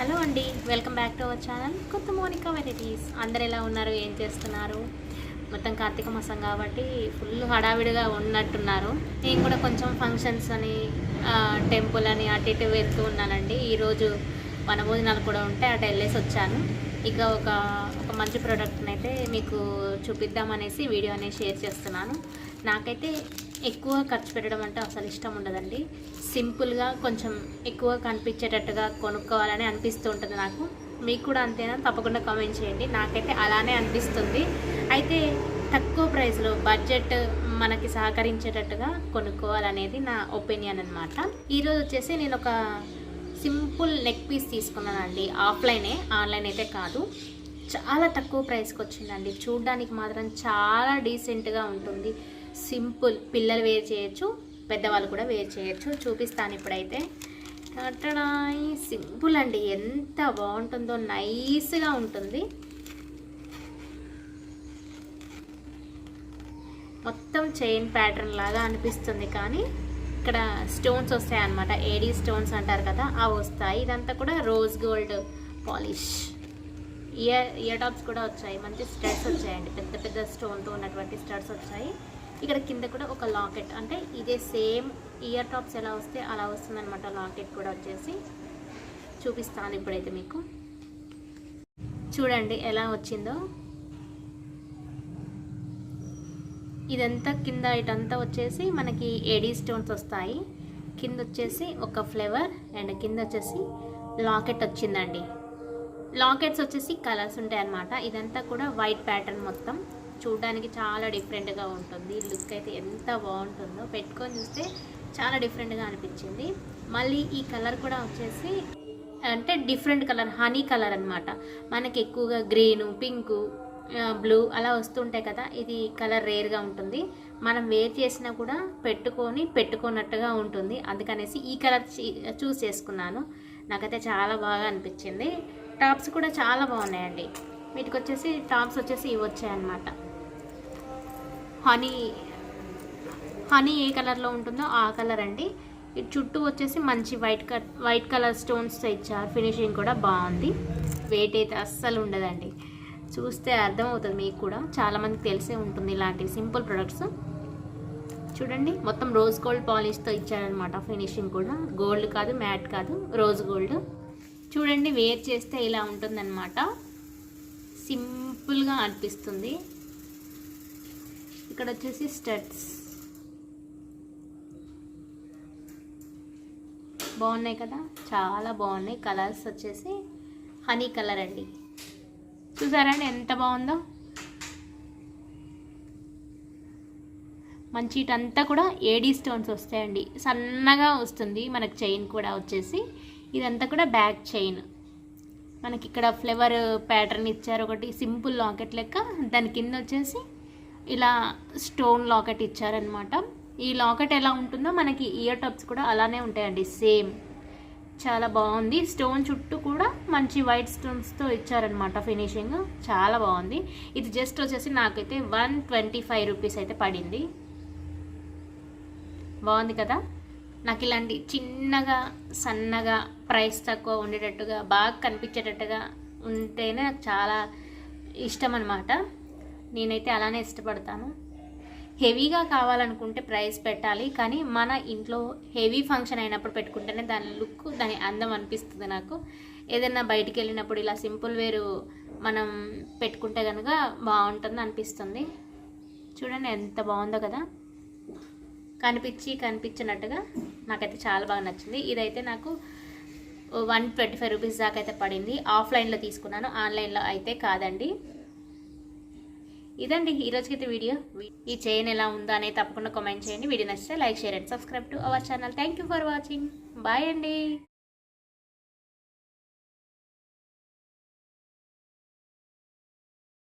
Hello అండి welcome back to our channel కొత్త Monica varieties. అందరు ఎలా ఉన్నారు? ఏం చేస్తున్నారు? మొత్తం కార్తీక మాసం కాబట్టి ఫుల్ హడావిడిగా ఉన్నట్టున్నారు. నేను కూడా కొంచెం ఫంక్షన్స్ అని టెంపుల్ అని అటు ఇటు వెళ్తూ ఉన్నానండి. ఈరోజు వనభోజనాలు కూడా ఉంటే అటు వెళ్ళేసి వచ్చాను. ఇక ఒక ఒక మంచి ప్రోడక్ట్ని అయితే మీకు చూపిద్దామనేసి వీడియో అనేది షేర్ చేస్తున్నాను. నాకైతే ఎక్కువ ఖర్చు పెట్టడం అంటే అసలు ఇష్టం ఉండదండి. సింపుల్గా కొంచెం ఎక్కువ కనిపించేటట్టుగా కొనుక్కోవాలని అనిపిస్తూ ఉంటుంది నాకు. మీకు కూడా అంతేనా? తప్పకుండా కామెంట్ చేయండి. నాకైతే అలానే అనిపిస్తుంది. అయితే తక్కువ ప్రైస్లో బడ్జెట్ మనకి సహకరించేటట్టుగా కొనుక్కోవాలనేది నా ఒపీనియన్ అనమాట ఈరోజు వచ్చేసి నేను ఒక సింపుల్ నెక్ పీస్ తీసుకున్నానండి. ఆఫ్లైనే ఆన్లైన్ అయితే కాదు. చాలా తక్కువ ప్రైస్కి వచ్చిందండి. చూడ్డానికి మాత్రం చాలా డీసెంట్గా ఉంటుంది. సింపుల్. పిల్లలు వేర్ చేయొచ్చు పెద్దవాళ్ళు కూడా వేర్ చేయొచ్చు. చూపిస్తాను ఇప్పుడైతే. కట్టడాయి సింపుల్ అండి. ఎంత బాగుంటుందో నైస్గా ఉంటుంది. మొత్తం చైన్ ప్యాటర్న్ లాగా అనిపిస్తుంది కానీ ఇక్కడ స్టోన్స్ వస్తాయి అన్నమాట ఏడీ స్టోన్స్ అంటారు కదా అవి వస్తాయి. ఇదంతా కూడా rose gold polish. Ear ear tops కూడా వచ్చాయి. మంచి స్టడ్స్ వచ్చాయండి. పెద్ద పెద్ద స్టోన్తో ఉన్నటువంటి స్టడ్స్ వచ్చాయి. ఇక్కడ కింద కూడా ఒక లాకెట్ అంటే ఇదే సేమ్ ఇయర్ టాప్స్ ఎలా వస్తే అలా వస్తుందన్నమాట లాకెట్ కూడా వచ్చేసి. చూపిస్తాను ఇప్పుడైతే మీకు. చూడండి ఎలా వచ్చిందో. ఇదంతా కింద ఇటంతా వచ్చేసి మనకి ఎడీ స్టోన్స్ వస్తాయి. కింద వచ్చేసి ఒక ఫ్లేవర్ అండ్ కింద వచ్చేసి లాకెట్ వచ్చిందండి. లాకెట్స్ వచ్చేసి కలర్స్ ఉంటాయి అన్నమాట ఇదంతా కూడా వైట్ ప్యాటర్న్ మొత్తం. చూడడానికి చాలా డిఫరెంట్గా ఉంటుంది. లుక్ అయితే ఎంత బాగుంటుందో పెట్టుకొని చూస్తే చాలా డిఫరెంట్గా అనిపించింది. మళ్ళీ ఈ కలర్ కూడా వచ్చేసి అంటే డిఫరెంట్ కలర్ హనీ కలర్ అనమాట మనకి ఎక్కువగా గ్రీను పింకు బ్లూ అలా వస్తుంటాయి కదా. ఇది కలర్ రేర్గా ఉంటుంది. మనం వేర్ చేసినా కూడా పెట్టుకొని పెట్టుకున్నట్టుగా ఉంటుంది. అందుకనేసి ఈ కలర్ చూస్ చేసుకున్నాను. నాకైతే చాలా బాగా అనిపించింది. టాప్స్ కూడా చాలా బాగున్నాయండి. వీటికి వచ్చేసి టాప్స్ వచ్చేసి ఇవి వచ్చాయన్నమాట. హనీ హనీ ఏ కలర్లో ఉంటుందో ఆ కలర్ అండి. ఇటు చుట్టూ వచ్చేసి మంచి వైట్ కలర్ వైట్ కలర్ స్టోన్స్తో ఇచ్చారు. ఫినిషింగ్ కూడా బాగుంది. వెయిట్ అయితే అస్సలు ఉండదండి. చూస్తే అర్థమవుతుంది మీకు కూడా. చాలామందికి తెలిసే ఉంటుంది ఇలాంటి సింపుల్ ప్రొడక్ట్స్. చూడండి మొత్తం రోజ్ గోల్డ్ పాలిష్తో ఇచ్చారనమాట ఫినిషింగ్ కూడా. గోల్డ్ కాదు మ్యాట్ కాదు రోజ్ గోల్డ్. చూడండి వేర్ చేస్తే ఇలా ఉంటుందన్నమాట. సింపుల్గా అనిపిస్తుంది. ఇక్కడ వచ్చేసి స్టడ్స్. బాగున్నాయి కదా? చాలా బాగున్నాయి. కలర్స్ వచ్చేసి హనీ కలర్ అండి. చూసారండి ఎంత బాగుందో? మంచి ఇటంతా కూడా ఏడీ స్టోన్స్ వస్తాయండి. సన్నగా వస్తుంది. మనకు చైన్ కూడా వచ్చేసి. ఇదంతా కూడా బ్యాక్ చైన్. మనకి ఇక్కడ ఫ్లేవర్ ప్యాటర్న్ ఇచ్చారు ఒకటి. సింపుల్ లాకెట్ లెక్క. దాని కింద వచ్చేసి ఇలా స్టోన్ లాకెట్ ఇచ్చారనమాట ఈ లాకెట్ ఎలా ఉంటుందో మనకి ఇయర్ టబ్స్ కూడా అలానే ఉంటాయండి సేమ్ చాలా బాగుంది. స్టోన్ చుట్టూ కూడా మంచి వైట్ స్టోన్స్తో ఇచ్చారనమాట ఫినిషింగ్ చాలా బాగుంది. ఇది జస్ట్ వచ్చేసి నాకైతే వన్ ట్వంటీ ఫైవ్ రూపీస్ అయితే పడింది. బాగుంది కదా? నాకు ఇలాంటి చిన్నగా సన్నగా ప్రైస్ తక్కువ ఉండేటట్టుగా బాగా కనిపించేటట్టుగా ఉంటేనే నాకు చాలా ఇష్టం అనమాట నేనైతే అలానే ఇష్టపడతాను. హెవీగా కావాలనుకుంటే ప్రైస్ పెట్టాలి కానీ మన ఇంట్లో హెవీ ఫంక్షన్ అయినప్పుడు పెట్టుకుంటేనే దాని లుక్ దాని అందం అనిపిస్తుంది నాకు. ఏదైనా బయటికి వెళ్ళినప్పుడు ఇలా సింపుల్ వేరు మనం పెట్టుకుంటే కనుక బాగుంటుంది అనిపిస్తుంది. చూడండి ఎంత బాగుందో కదా. కనిపించి కనిపించినట్టుగా నాకైతే చాలా బాగా నచ్చింది. ఇదైతే నాకు వన్ ట్వంటీ ఫైవ్ రూపీస్ దాకా అయితే పడింది. ఆఫ్లైన్లో తీసుకున్నాను ఆన్లైన్లో అయితే కాదండి. ఇదండి ఈ రోజుకైతే వీడియో. ఈ చైన్ ఎలా ఉందా అనేది తప్పకుండా కామెంట్ చేయండి. వీడియో నచ్చితే like share and subscribe to our channel thank you for watching bye అండి.